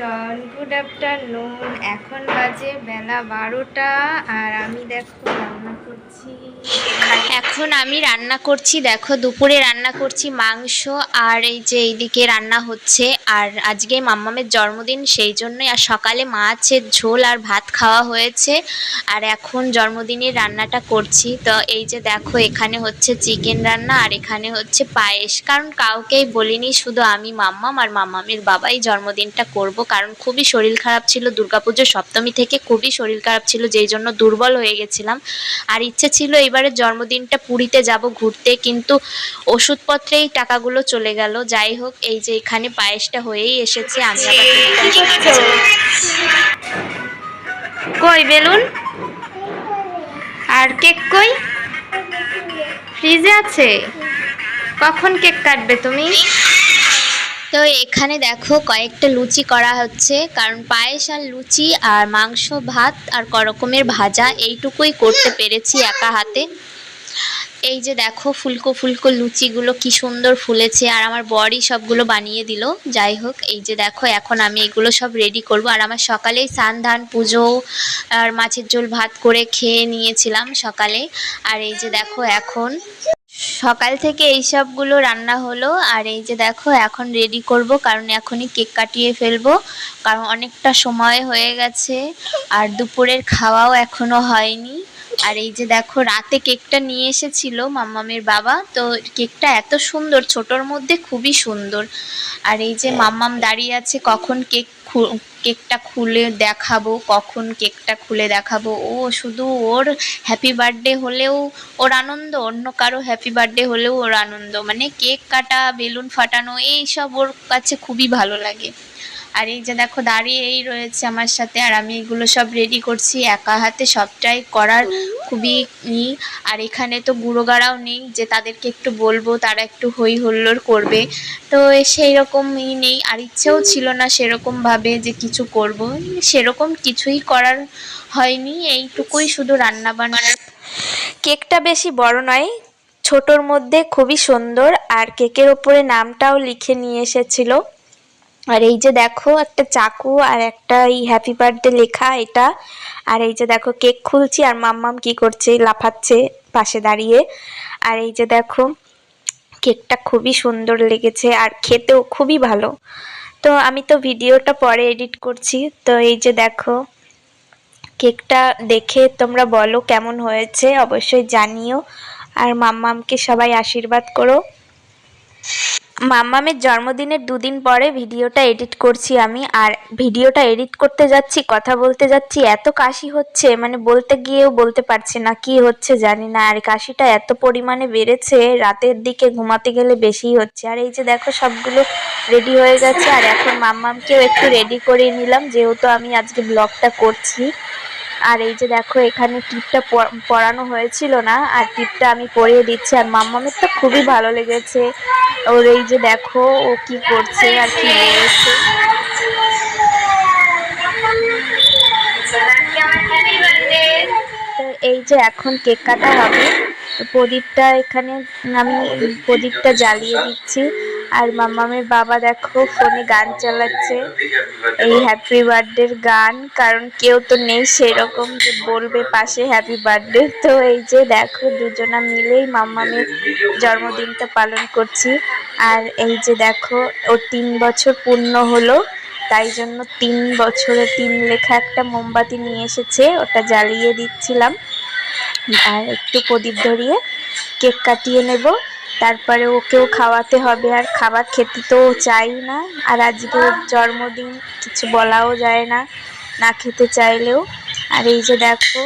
Everyone good afternoon এখন বাজে বেলা বারোটা আর আমি দেখো রান্না করছি। এখন আমি রান্না করছি, দেখো দুপুরে রান্না করছি মাংস আর এই যে এইদিকে রান্না হচ্ছে আর আজকে মাম্মামের জন্মদিন সেই জন্যই আর সকালে মাছের ঝোল আর ভাত খাওয়া হয়েছে আর এখন জন্মদিনের রান্নাটা করছি। তো এই যে দেখো এখানে হচ্ছে চিকেন রান্না আর এখানে হচ্ছে পায়েস। কারণ কাউকেই বলিনি শুধু আমি মাম্মাম আর মাম্মামের বাবাই জন্মদিনটা করব। কারণ খুবই শরীর খারাপ ছিল দুর্গাপুজোর সপ্তমী থেকে খুবই শরীর খারাপ ছিল, যেই জন্য দুর্বল হয়ে গেছিলাম। আর ইচ্ছে ছিল এবারে জন্মদিনটা পুরীতে যাব ঘুরতে, কিন্তু ওষুধপত্রেই টাকাগুলো চলে গেল। যাই হোক, এই যে এখানে পায়েসটা হয়েই এসেছে, আমি? কই বেলুন? আর কেক কই? ফ্রিজে আছে? কখন কেক কাটবে তুমি? তো এখানে দেখো কয়েকটা লুচি করা হচ্ছে। কারণ পায়েস আর লুচি আর মাংস, ভাত আর ক রকমের ভাজা এইটুকুই করতে পেরেছি একা হাতে। এই যে দেখো ফুলকো ফুলকো লুচিগুলো কি সুন্দর ফুলেছে আর আমার বরই সবগুলো বানিয়ে দিল। যাই হোক, এই যে দেখো এখন আমি এগুলো সব রেডি করব। আর আমার সকালেই সান ধান, পুজো আর মাছের ঝোল ভাত করে খেয়ে নিয়েছিলাম সকালে। আর এই যে দেখো এখন সকাল থেকে এই সবগুলো রান্না হলো আর এই যে দেখো এখন রেডি করব কারণ এখনই কেক কাটিয়ে ফেলব কারণ অনেকটা সময় হয়ে গেছে আর দুপুরের খাওয়াও এখনও হয়নি। আর এই যে দেখো রাতে কেকটা নিয়ে এসেছিল মাম্মামের বাবা তো কেকটা এত সুন্দর ছোটোর মধ্যে খুবই সুন্দর। আর এই যে মাম্মাম দাঁড়িয়ে আছে কখন কেক কেকটা খুলে দেখাবো, কখন কেকটা খুলে দেখাবো। ও শুধু ওর হ্যাপি বার্থডে হলেও ওর আনন্দ, অন্য কারও হ্যাপি বার্থডে হলেও ওর আনন্দ। মানে কেক কাটা, বেলুন ফাটানো এই সব ওর কাছে খুবই ভালো লাগে। আর এই যে দেখো দাঁড়িয়ে এই রয়েছে আমার সাথে, আর আমি এগুলো সব রেডি করছি, একা হাতে সবটাই করার খুবই ই। আর এখানে তো গুঁড়ো গাড়াও নেই, যে তাদেরকে একটু বলব, তারা একটু হই হুল্লোড় করবে। তো সেই রকম ই নেই, আর ইচ্ছেও ছিল না সেরকম ভাবে যে কিছু করব। সেরকম কিছুই করার হয়নি, এইটুকুই শুধু রান্না বান্নার কেকটা বেশি বড় নয়, ছোটোর মধ্যে খুবই সুন্দর, আর কেকের ওপরে নামটাও লিখে নিয়ে এসেছিল। আর এই যে দেখো একটা চাকু আর একটা এই হ্যাপি বার্থডে লেখা এটা। আর এই যে দেখো কেক খুলছি আর মাম্মাম কি করছে, লাফাচ্ছে পাশে দাঁড়িয়ে। আর এই যে দেখো কেকটা খুবই সুন্দর লেগেছে আর খেতেও খুবই ভালো। তো আমি তো ভিডিওটা পরে এডিট করছি। তো এই যে দেখো কেকটা দেখে তোমরা বলো কেমন হয়েছে, অবশ্যই জানিও। আর মাম্মামকে সবাই আশীর্বাদ করো। মাম্মামের জন্মদিনের দুদিন পরে ভিডিওটা এডিট করছি আমি, আর ভিডিওটা এডিট করতে যাচ্ছি, কথা বলতে যাচ্ছি, এত কাশি হচ্ছে মানে বলতে গিয়েও বলতে পারছি না কি হচ্ছে, জানি না, আর কাশিটা এত পরিমাণে বেড়েছে, রাতের দিকে ঘুমাতে গেলে বেশিই হচ্ছে। আর এই যে দেখো সবগুলো রেডি হয়ে গেছে, আর এখন মাম্মামকেও একটু রেডি করে নিলাম, যেহেতু আমি আজকে ব্লগটা করছি। আর এই যে দেখো, এখানে টিপটা পরানো হয়েছিল না, আর টিপটা আমি পরিয়ে দিচ্ছি। আর মাম্মামের তো খুবই ভালো লেগেছে। ওর এই যে দেখো, ও কি করছে আর কি বলছে। এই যে এখন কেক কাটা হবে। প্রদীপটা এখানে, আমি প্রদীপটা জ্বালিয়ে দিচ্ছি। আর মাম্মামের বাবা দেখো ফোনে গান চালাচ্ছে। এই হ্যাপি বার্থডের গান, কারণ কেউ তো নেই সেরকম যে বলবে পাশে হ্যাপি বার্থডে তো এই যে দেখো দুজনা মিলেই মাম্মামের জন্মদিনটা পালন করছি। আর এই যে দেখো, ও তিন বছর পূর্ণ হলো, তাই জন্য তিন বছরে তিন লেখা একটা মোমবাতি নিয়ে এসেছে, ওটা জ্বালিয়ে দিচ্ছিলাম। আর একটু প্রদীপ ধরিয়ে কেক কাটিয়ে নেব। তারপরে ওকেও খাওয়াতে হবে, আর খাবার খেতে তো চাই না। আর আজকে জন্মদিন, কিছু বলাও যায় না না খেতে চাইলেও। আর এই যে দেখো,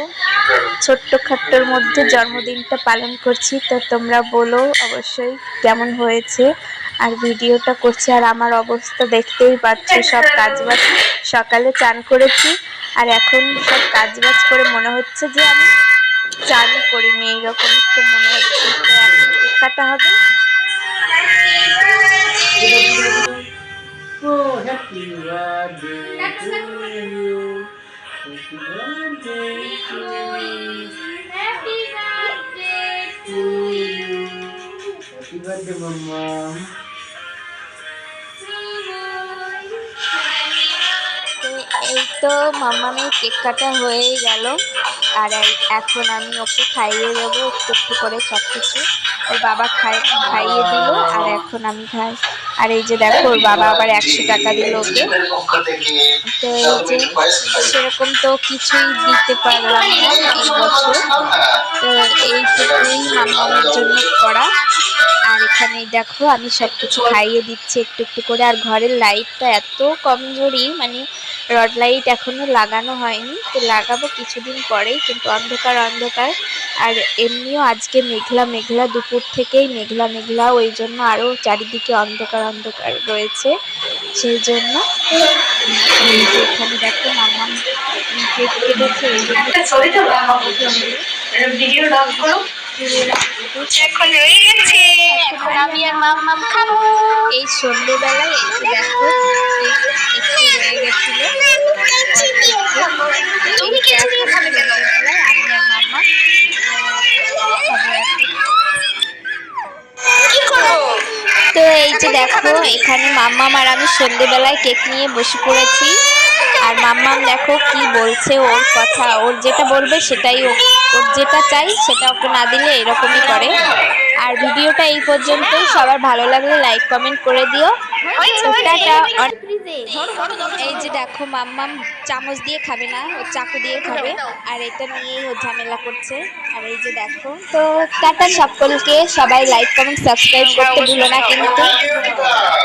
ছোট্ট খাট্টোর মধ্যে জন্মদিনটা পালন করছি, তো তোমরা বলো অবশ্যই কেমন হয়েছে। আর ভিডিওটা করছি, আর আমার অবস্থা দেখতেই পাচ্ছ, সব কাজবাজ সকালে চান করেছি। আর এখন সব কাজবাজ করে মনে হচ্ছে যে আমি চানই করিনি, এইরকম একটু মনে হচ্ছে। কাটা হবে। তো মামানের কেক কাটা হয়ে গেল। আর এখন আমি ওকে খাইয়ে দেবো, একটু একটু করে সব কিছু ওর বাবা খাই খাইয়ে দিল আর এখন আমি খাই আর এই যে দেখো, ওর বাবা আবার একশো টাকা দিল ওকে। তো এই যে সেরকম তো কিছুই দিতে পারলাম না এই বছর। তো এইটুকুই মামামের জন্য করা। আর এখানে দেখো, আমি সব কিছু খাইয়ে দিচ্ছি একটু একটু করে। আর ঘরের লাইটটা এত কমজোরি মানে রড লাইট এখনও লাগানো হয়নি। তো লাগাবো কিছুদিন পরেই, কিন্তু অন্ধকার অন্ধকার। আর এমনিও আজকে মেঘলা মেঘলা, দুপুর থেকেই মেঘলা মেঘলা। ওই জন্য আরও চারিদিকে অন্ধকার অন্ধকার রয়েছে সেই জন্য এখানে দেখো মামা কেক কেটেছে আমি আর মাম্মাম খাব। এই সন্ধ্যেবেলায় এই দেখো একটু রয়ে গেছিল। তুমি যে দেখো এখানে মাম্মা আর আমি সন্ধেবেলায় কেক নিয়ে বসে পড়েছি। আর মাম্মাম দেখো কি বলছে ওর কথা। ওর যেটা বলবে সেটাই ও- ওর যেটা চাই সেটা ওকে না দিলে এরকমই করে। আর ভিডিওটা এই পর্যন্তই। সবার ভালো লাগলে লাইক, কমেন্ট করে দিও। এই যে দেখো মাম্মাম চামচ দিয়ে খাবে না, ও চাকু দিয়ে খাবে। আর এটা নিয়েই ও ঝামেলা করছে। আর এই যে দেখো। তো টাটা সকলকে। সবাই লাইক, কমেন্ট, সাবস্ক্রাইব করতে ভুলো না কিন্তু।